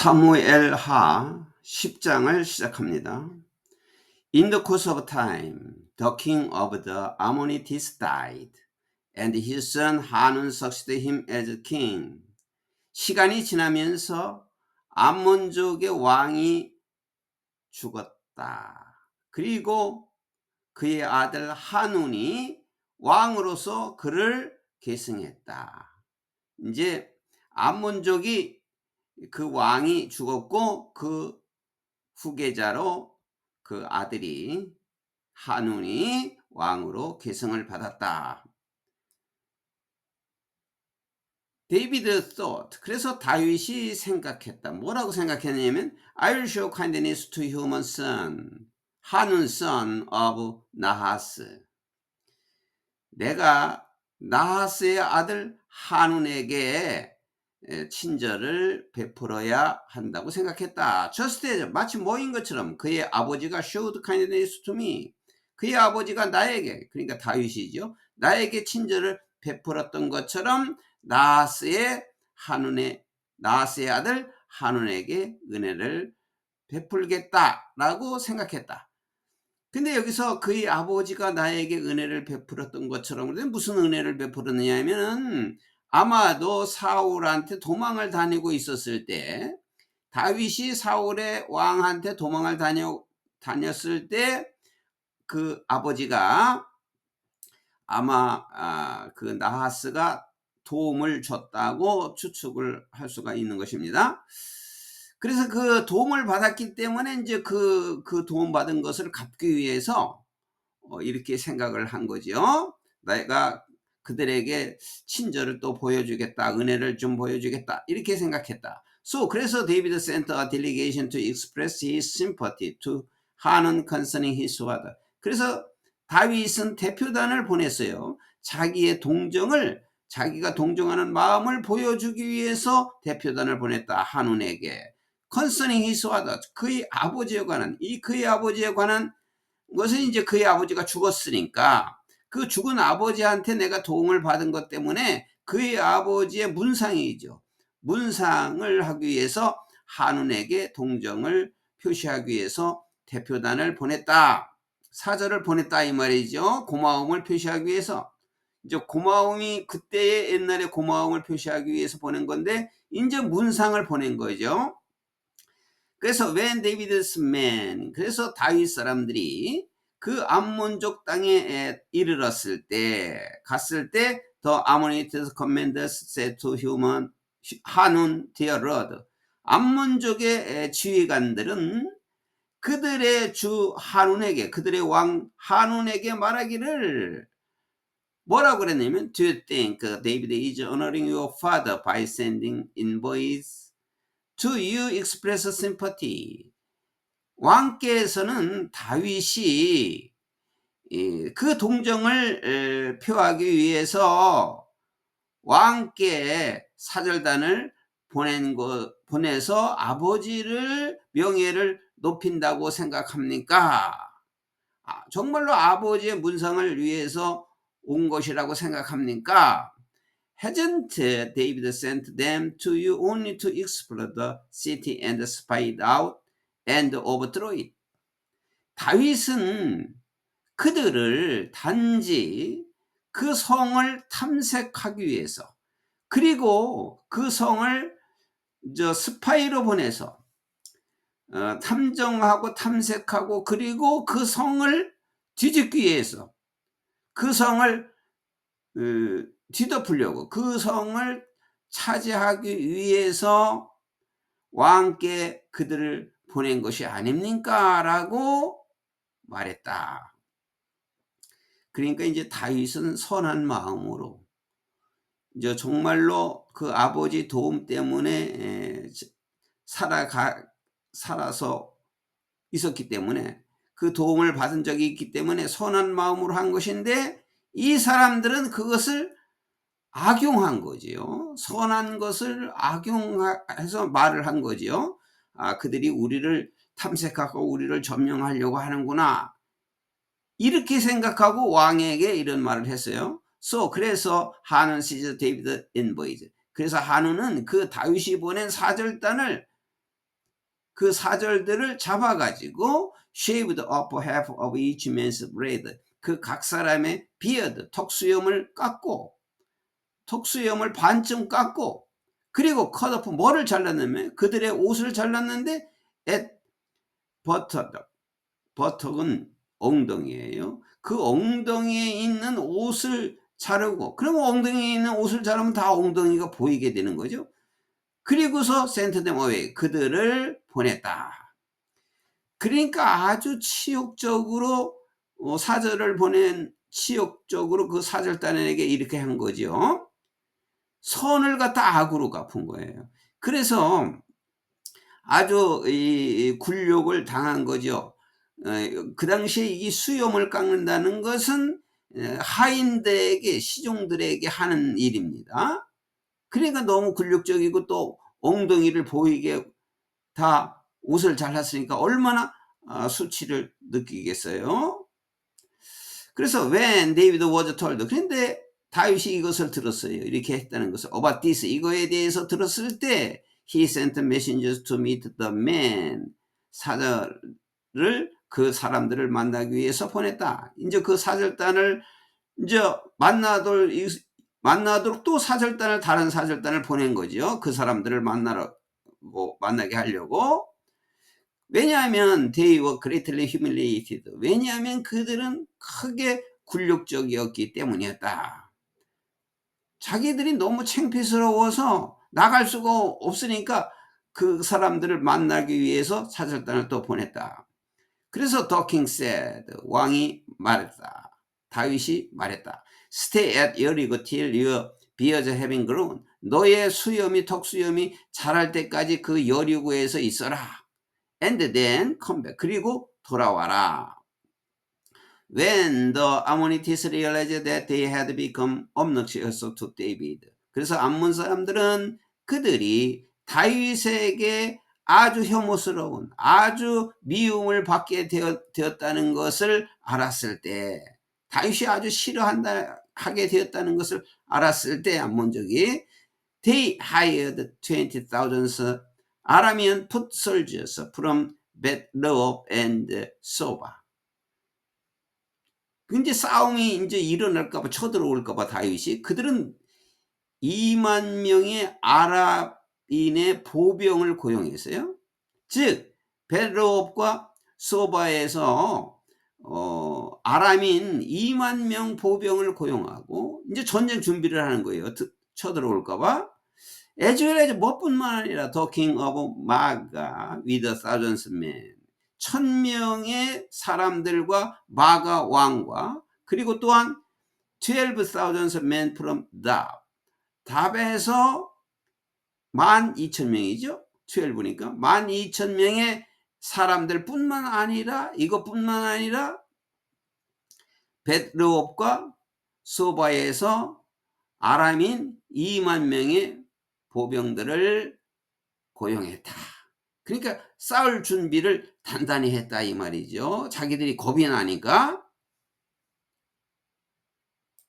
사무엘 하 10장을 시작합니다. In the course of time, the king of the Ammonites died, and his son Hanun succeeded him as king. 시간이 지나면서 암몬족의 왕이 죽었다. 그리고 그의 아들 한운이 왕으로서 그를 계승했다. 이제 암몬족이 그 왕이 죽었고 그 후계자로 그 아들이 한운이 왕으로 계승을 받았다. 데이비드 thought 그래서 다윗이 생각했다. 뭐라고 생각했냐면 I will show kindness to human son 한운 son of 나하스 내가 나하스의 아들 한운에게 친절을 베풀어야 한다고 생각했다. just 마치 모인 것처럼 그의 아버지가 showed kindness. 그의 아버지가 나에게 그러니까 다윗이죠. 나에게 친절을 베풀었던 것처럼 나스의 한운의 나스의 아들 한운에게 은혜를 베풀겠다라고 생각했다. 근데 여기서 그의 아버지가 나에게 은혜를 베풀었던 것처럼 무슨 은혜를 베풀었느냐 하면은 아마도 사울한테 도망을 다니고 있었을 때 다윗이 사울의 왕한테 도망을 다녀, 다녔을 때 그 아버지가 아마 아, 그 나하스가 도움을 줬다고 추측을 할 수가 있는 것입니다. 그래서 그 도움을 받았기 때문에 이제 그, 그 도움 받은 것을 갚기 위해서 어, 이렇게 생각을 한 거죠. 내가 그들에게 친절을 또 보여주겠다. 은혜를 좀 보여주겠다. 이렇게 생각했다. So, 그래서 데이비드 a delegation to express his sympathy to 하는 concerning his father. 그래서 다윗은 대표단을 보냈어요. 자기의 동정을 자기가 동정하는 마음을 보여주기 위해서 대표단을 보냈다. 한운에게. concerning his father. 그의 아버지에 관한 이 그의 아버지에 관한 것은 이제 그의 아버지가 죽었으니까 그 죽은 아버지한테 내가 도움을 받은 것 때문에 그의 아버지의 문상이죠. 문상을 하기 위해서 한운에게 동정을 표시하기 위해서 대표단을 보냈다. 사절을 보냈다 이 말이죠. 고마움을 표시하기 위해서. 이제 고마움이 그때의 옛날에 고마움을 표시하기 위해서 보낸 건데 이제 문상을 보낸 거죠. 그래서 when David's 그래서 다윗 사람들이 그 암몬족 땅에 이르렀을 때 갔을 때 The Ammonites commanders said to human 한운 their lord 암몬족의 지휘관들은 그들의 주 한운에게 그들의 왕 한운에게 말하기를 뭐라고 그랬냐면 Do you think David is honoring your father by sending envoys to you express sympathy 왕께서는 다윗이 그 동정을 표하기 위해서 왕께 사절단을 보낸 거 보내서 아버지를 명예를 높인다고 생각합니까? 아, 정말로 아버지의 문상을 위해서 온 것이라고 생각합니까? Hasn't David sent them to you only to explore the city and it out? And overthrow it. 다윗은 그들을 단지 그 성을 탐색하기 위해서 그리고 그 성을 저 스파이로 보내서 어, 탐정하고 탐색하고 그리고 그 성을 뒤집기 위해서 그 성을 어, 뒤덮으려고 그 성을 차지하기 위해서 왕께 그들을 보낸 것이 아닙니까? 라고 말했다. 그러니까 이제 다윗은 선한 마음으로 이제 정말로 그 아버지 도움 때문에 살아가 살아서 있었기 때문에 그 도움을 받은 적이 있기 때문에 선한 마음으로 한 것인데 이 사람들은 그것을 악용한 거지요. 선한 것을 악용해서 말을 한 거지요. 아, 그들이 우리를 탐색하고 우리를 점령하려고 하는구나. 이렇게 생각하고 왕에게 이런 말을 했어요. So 그래서 한은 시즈 데이비드 인보이즈. 그래서 한우는 그 다윗이 보낸 사절단을 그 사절들을 잡아 가지고 shaved upper half of each man's bread 그 각 사람의 비어드 턱수염을 깎고 턱수염을 반쯤 깎고 그리고 컷오프 뭐를 잘랐냐면 그들의 옷을 잘랐는데 at 버터덕 버턱은 엉덩이에요. 그 엉덩이에 있는 옷을 자르고 그러면 엉덩이에 있는 옷을 자르면 다 엉덩이가 보이게 되는 거죠. 그리고서 센터댐 어웨이 그들을 보냈다. 그러니까 아주 치욕적으로 어, 사절을 보낸 치욕적으로 그 사절단에게 이렇게 한 거죠. 선을 갖다 악으로 갚은 거예요. 그래서 아주 이 굴욕을 당한 거죠. 어, 그 당시에 이 수염을 깎는다는 것은 에, 하인들에게 시종들에게 하는 일입니다. 그러니까 너무 굴욕적이고 또 엉덩이를 보이게 다 옷을 잘랐으니까 얼마나 아, 수치를 느끼겠어요. 그래서 when David was told 그런데 다윗이 이것을 들었어요. 이렇게 했다는 것을 about this 이거에 대해서 들었을 때 he sent messengers to meet the man 사절을 그 사람들을 만나기 위해서 보냈다. 이제 그 사절단을 이제 만나돌 만나도록 또 사절단을 다른 사절단을 보낸 거죠. 그 사람들을 만나러 뭐 만나게 하려고. 왜냐하면 they were greatly humiliated. 왜냐하면 그들은 크게 굴욕적이었기 때문이었다. 자기들이 너무 창피스러워서 나갈 수가 없으니까 그 사람들을 만나기 위해서 사절단을 또 보냈다. 그래서 king said 왕이 말했다. 다윗이 말했다. Stay at 여리고 till your beards having grown. 너의 수염이 턱수염이 자랄 때까지 그 여리고에서 있어라. And then come back. 그리고 돌아와라. When the Ammonites realized that they had become obnoxious to David. 그래서 암몬 사람들은 그들이 다윗에게 아주 혐오스러운 아주 미움을 받게 되었, 다는 것을 알았을 때 다윗이 아주 싫어한다 하게 되었다는 것을 알았을 때 암몬족이 they hired 20,000 Aramean foot soldiers from Bethlehem and Soba. 이제 싸움이 이제 일어날까봐 쳐들어올까봐 다윗이 그들은 2만 명의 아랍인의 보병을 고용했어요. 즉 베르옵과 소바에서 어, 아람인 2만 명 보병을 고용하고 이제 전쟁 준비를 하는 거예요. 쳐들어올까봐. 에즈웰의 뭐뿐만 아니라 더킹 오브 마가 위더 사전스 맨 천명의 사람들과 마가 왕과 그리고 또한 12,000 men from Dab 답에서 12,000명이죠 12니까 12,000명의 사람들 뿐만 아니라 이것뿐만 아니라 베르옵과 소바에서 아람인 2만 명의 보병들을 고용했다. 그러니까 싸울 준비를 단단히 했다 이 말이죠. 자기들이 겁이 나니까